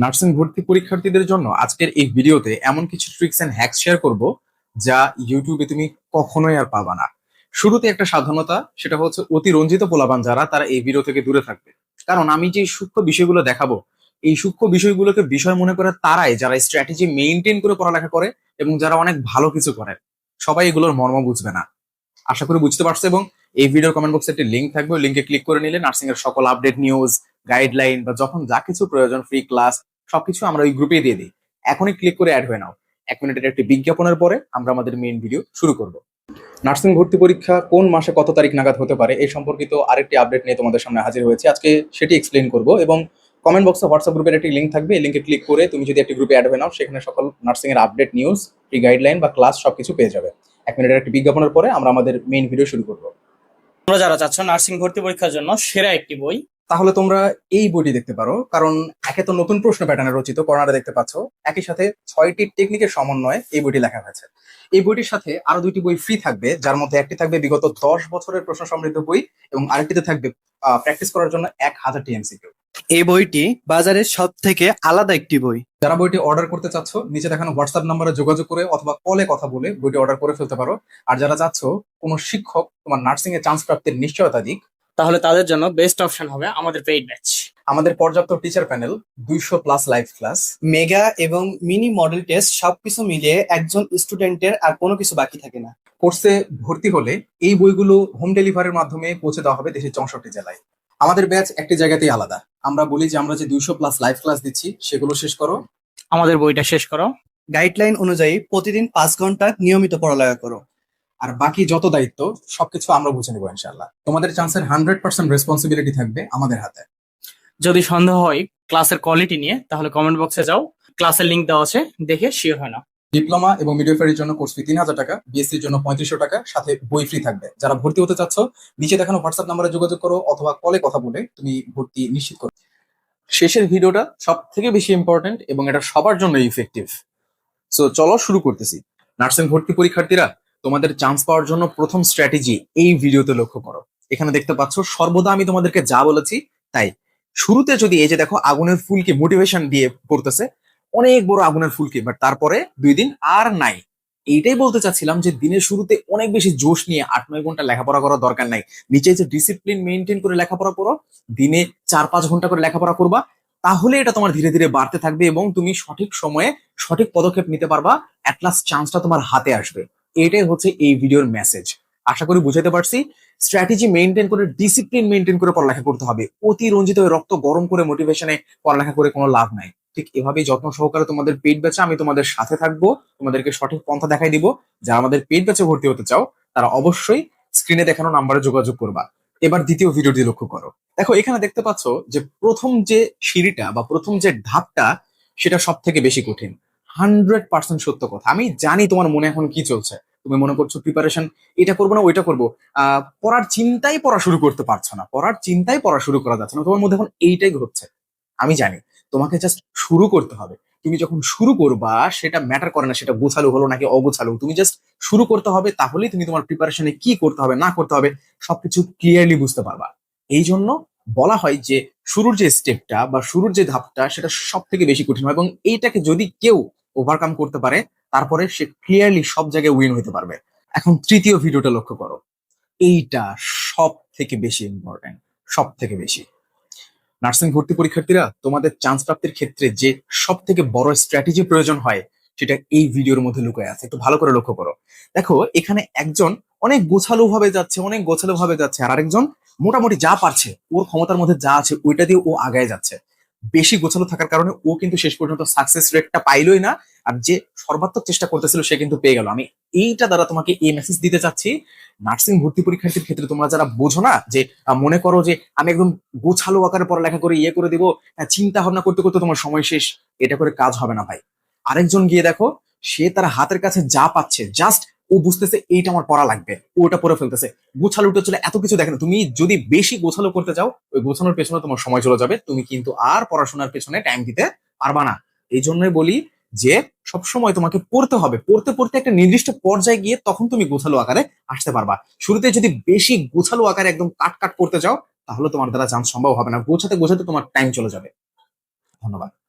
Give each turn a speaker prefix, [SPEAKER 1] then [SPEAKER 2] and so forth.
[SPEAKER 1] Nursing ভর্তি পরীক্ষার্থীদের জন্য আজকের এই ভিডিওতে এমন কিছু ট্রিক্স এন্ড হ্যাক শেয়ার করব যা ইউটিউবে তুমি কখনোই আর পাবা না। শুরুতে একটা সাধারণতা, সেটা হচ্ছে অতি রঞ্জিত পোলাবান যারা, তারা এই ভিডিও থেকে দূরে থাকবে। কারণ আমি যে সূক্ষ্ম বিষয়গুলো দেখাবো, এই সূক্ষ্ম বিষয়গুলোকে বিষয় মনে করে তারাই, যারা স্ট্র্যাটেজি মেনটেন করে পড়ালেখা করে এবং যারা অনেক ভালো কিছু করে, সবাই এগুলোর মর্ম বুঝবে না। আশা করি বুঝতে পারছ এবং এই ভিডিওর কমেন্ট বক্সে একটি লিঙ্ক থাকবে লিঙ্কে ক্লিক করে নিলে নার্সিং এর সকল আপডেট নিউজ গাইডলাইন বা যখন যা কিছু প্রয়োজন ফ্রি ক্লাস সবকিছু আমরা ওই গ্রুপে দিয়ে দিই। এখনই ক্লিক করে অ্যাড হয়ে নাও। এক মিনিটের একটি বিজ্ঞাপনের পরে আমরা আমাদের মেইন ভিডিও শুরু করব। নার্সিং ভর্তি পরীক্ষা কোন মাসে কত তারিখ নাগাদ হতে পারে এই সম্পর্কিত আরেকটি আপডেট নিয়ে তোমাদের সামনে হাজির হয়েছে। আজকে সেটি এক্সপ্লেন করব এবং কমেন্ট বক্সে হোয়াটসঅ্যাপ গ্রুপের একটি লিঙ্ক থাকবে। এই লিঙ্কে ক্লিক করে তুমি যদি একটি গ্রুপে অ্যাড হয়ে নাও, সেখানে সকল নার্সিং এর আপডেট নিউজ ফ্রি গাইডলাইন বা ক্লাস সবকিছু পেয়ে যাবে। এক মিনিটের একটি বিজ্ঞাপনের পরে আমরা আমাদের মেইন ভিডিও শুরু করব।
[SPEAKER 2] তোমরা যারা চাচ্ছ নার্সিং ভর্তি পরীক্ষার জন্য, সেরা একটি বই
[SPEAKER 1] তাহলে তোমরা এই বইটি দেখতে পারো কারণ একে তো নতুন প্রশ্ন প্যাটার্নে রচিত করোনাটা দেখতে পাচ্ছ। একই সাথে ছয়টি টেকনিকের সমন্বয়ে এই বইটি লেখা হয়েছে। এই বইটির সাথে আরও দুইটি বই ফ্রি থাকবে যার মধ্যে একটি থাকবে বিগত দশ বছরের প্রশ্ন সমৃদ্ধ বই এবং আরেকটিতে থাকবে প্র্যাকটিস করার জন্য এক হাজার টিএমসিকিউ
[SPEAKER 3] এই বইটি বাজারের সব থেকে আলাদা একটি বই।
[SPEAKER 1] যারা বইটি অর্ডার করতে চাচ্ছ নিচে দেখানো হোয়াটসঅ্যাপ নাম্বারে যোগাযোগ করে অথবা কলে কথা বলে বইটি অর্ডার করে ফেলতে পারো। আর যারা চাচ্ছ কোনো শিক্ষক তোমার নার্সিং এ চান্স প্রাপ্তির নিশ্চয়তা দিক
[SPEAKER 2] তাহলে তাদের জন্য বেস্ট অপশন হবে আমাদের পেইড ব্যাচ
[SPEAKER 1] আমাদের পর্যাপ্ত টিচার প্যানেল দুইশো প্লাস লাইভ ক্লাস
[SPEAKER 3] মেগা এবং মিনি মডেল টেস্ট সবকিছু মিলিয়ে একজন স্টুডেন্টের আর কোনো কিছু বাকি থাকে না।
[SPEAKER 1] কোর্সে ভর্তি হলে এই বইগুলো হোম ডেলিভারির মাধ্যমে পৌঁছে দেওয়া হবে দেশের চৌষট্টি জেলায়। আমাদের ব্যাচ একটি জায়গাতেই আলাদা। আমরা বলি যে আমরা যে দুইশো প্লাস লাইভ ক্লাস দিচ্ছি সেগুলো শেষ করো।
[SPEAKER 2] আমাদের বইটা শেষ করো।
[SPEAKER 3] গাইডলাইন অনুযায়ী প্রতিদিন পাঁচ ঘণ্টা নিয়মিত পড়ালেখা করো।
[SPEAKER 1] আর বাকি যত দায়িত্ব সবকিছু আমরা বুঝে নেব ইনশাল্লাহ তোমাদের চান্সের হান্ড্রেড পার্সেন্ট রেসপন্সিবিলিটি থাকবে আমাদের হাতে।
[SPEAKER 2] যদি সন্দেহ হয় ক্লাসের কোয়ালিটি নিয়ে তাহলে কমেন্ট বক্সে যাও। ক্লাসের লিঙ্ক দেওয়া আছে দেখে শিওর হয় না
[SPEAKER 1] ডিপ্লোমা এবং মিডিওফারির জন্য কোর্স ফি তিন হাজার টাকা বিএসসির জন্য পঁয়ত্রিশশো টাকা সাথে বই ফ্রি থাকবে। যারা ভর্তি হতে চাচ্ছ নিচে দেখানো হোয়াটসঅ্যাপ নাম্বারে যোগাযোগ করো অথবা কলে কথা বলে তুমি ভর্তি নিশ্চিত করো। শেষের ভিডিওটা সব থেকে বেশি ইম্পর্টেন্ট এবং এটা সবার জন্য ইফেক্টিভ সো চলো শুরু করতেছি। নার্সিং ভর্তি পরীক্ষার্থীরা তোমাদের চান্স পাওয়ার জন্য প্রথম স্ট্র্যাটেজি এই ভিডিওতে লক্ষ্য করো। এখানে দেখতে পাচ্ছ, সর্বদা আমি তোমাদেরকে যা বলেছি তাই। শুরুতে যদি এই যে দেখো, আগুনের ফুলকে মোটিভেশন দিয়ে পড়তেছে, অনেক বড় আগুনের ফুলকি বাট তারপরে দুই দিন আর নাই। এইটাই বলতে চাচ্ছিলাম যে দিনের শুরুতে অনেক বেশি জোশ নিয়ে আট নয় ঘণ্টা লেখাপড়া করার দরকার নাই। নিচে যে ডিসিপ্লিন মেনটেন করে লেখাপড়া করো, দিনে চার পাঁচ ঘণ্টা করে লেখাপড়া করবা, তাহলে এটা তোমার ধীরে ধীরে বাড়তে থাকবে এবং তুমি সঠিক সময়ে সঠিক পদক্ষেপ নিতে পারবা অ্যাটলাস্ট চান্সটা তোমার হাতে আসবে। এটাই হচ্ছে এই ভিডিওর মেসেজ আশা করি বুঝাতে পারছি। স্ট্র্যাটেজি মেনটেন করে ডিসিপ্লিন মেনটেন করে পড়ালেখা করতে হবে। অতি রঞ্জিত হয়ে রক্ত গরম করে মোটিভেশনে পড়ালেখা করে কোনো লাভ নাই। ঠিক এভাবেই যত্ন সহকারে তোমাদের পেট বেচে আমি তোমাদের সাথে থাকব। তোমাদেরকে সঠিক পন্থা দেখাই দিব। যারা আমাদের পেট বেচে ভর্তি হতে চাও, তারা অবশ্যই স্ক্রিনে দেখানো নাম্বারে যোগাযোগ করবা। এবার দ্বিতীয় ভিডিওটি লক্ষ্য করো। দেখো, এখানে দেখতে পাচ্ছ যে প্রথম যে সিঁড়িটা বা প্রথম যে ধাপটা, সেটা সব থেকে বেশি কঠিন। হান্ড্রেড পার্সেন্ট সত্য কথা। আমি জানি তোমার মনে এখন কি চলছে। তুমি মনে করছ প্রিপারেশন এটা করব না, ওইটা করব। আহ পড়ার চিন্তাই পড়া শুরু করতে পারছ না। পড়ার চিন্তাই পড়া শুরু করা যাচ্ছে না। তোমার মধ্যে এখন এইটাই ঘটছে। আমি জানি। তোমাকে জাস্ট শুরু করতে হবে। তুমি যখন শুরু করবা, সেটা ম্যাটার করে না, সেটা গোছালো হলো নাকি অগোছালো। তুমি জাস্ট শুরু করতে হবে, তাহলেই তুমি তোমার প্রিপারেশনে কি করতে হবে, না করতে হবে, সবকিছু ক্লিয়ারলি বুঝতে পারবা। এই জন্য বলা হয় যে, শুরুর যে স্টেপটা বা শুরুর যে ধাপটা, সেটা সব থেকে বেশি কঠিন হয় এবং এইটাকে যদি কেউ ওভারকাম করতে পারে, তারপরে সে ক্লিয়ারলি সব জায়গায় উইন হতে পারবে। এখন তৃতীয় ভিডিওটা লক্ষ্য করো। এইটা সব থেকে বেশি ইম্পর্টেন্ট সব থেকে বেশি। নার্সিং ভর্তি পরীক্ষার্থীরা, তোমাদের চান্স প্রাপ্তির ক্ষেত্রে যে সব থেকে বড় স্ট্র্যাটেজি প্রয়োজন হয়, সেটা এই ভিডিওর মধ্যে লুকিয়ে আছে। একটু ভালো করে লক্ষ্য করো। দেখো, এখানে একজন অনেক গোছালো ভাবে যাচ্ছে, অনেক গোছালো ভাবে যাচ্ছে, আর আরেকজন মোটামুটি যা পারছে, ওর ক্ষমতার মধ্যে যা আছে, ওইটা দিয়ে ও আগায় যাচ্ছে। বেশি গোছালো থাকার কারণে ও কিন্তু শেষ পর্যন্ত সাকসেস রেটটা পাইলই না। আর যে সর্বাত্মক চেষ্টা করতেছিল, সে কিন্তু পেয়ে গেল। আমি এইটা দ্বারা তোমাকে এই মেসেজ দিতে চাচ্ছি নার্সিং ভর্তি পরীক্ষার্থীর ক্ষেত্রে তোমরা যারা বোঝো না, যে মনে করো যে, আমি একদম গোছালো আকারে পড়ালেখা করে ইয়ে করে দিব চিন্তা ভাবনা করতে করতে তোমার সময় শেষ, এটা করে কাজ হবে না ভাই। আরেকজন গিয়ে দেখো, সে তার হাতের কাছে যা পাচ্ছে জাস্ট ও বুঝতেছে এইটা আমার পড়া লাগবে, ওটা পড়ে ফেলতেছে। গোছালো উঠে চলে, এত কিছু দেখে না। তুমি যদি বেশি গোছালো করতে চাও, ওই গোছানোর পেছনে তোমার সময় চলে যাবে। তুমি কিন্তু আর পড়াশোনার পেছনে টাইম দিতে পারবা না। এই জন্যই বলি যে, সবসময় তোমাকে পড়তে হবে। পড়তে পড়তে একটা নির্দিষ্ট পর্যায়ে গিয়ে তখন তুমি গোছালো আকারে আসতে পারবা। শুরুতে যদি বেশি গোছালো আকারে একদম কাট কাট করতে চাও, তাহলে তোমার দ্বারা চান্স সম্ভব হবে না। গোছাতে গোছাতে তোমার টাইম চলে যাবে। ধন্যবাদ।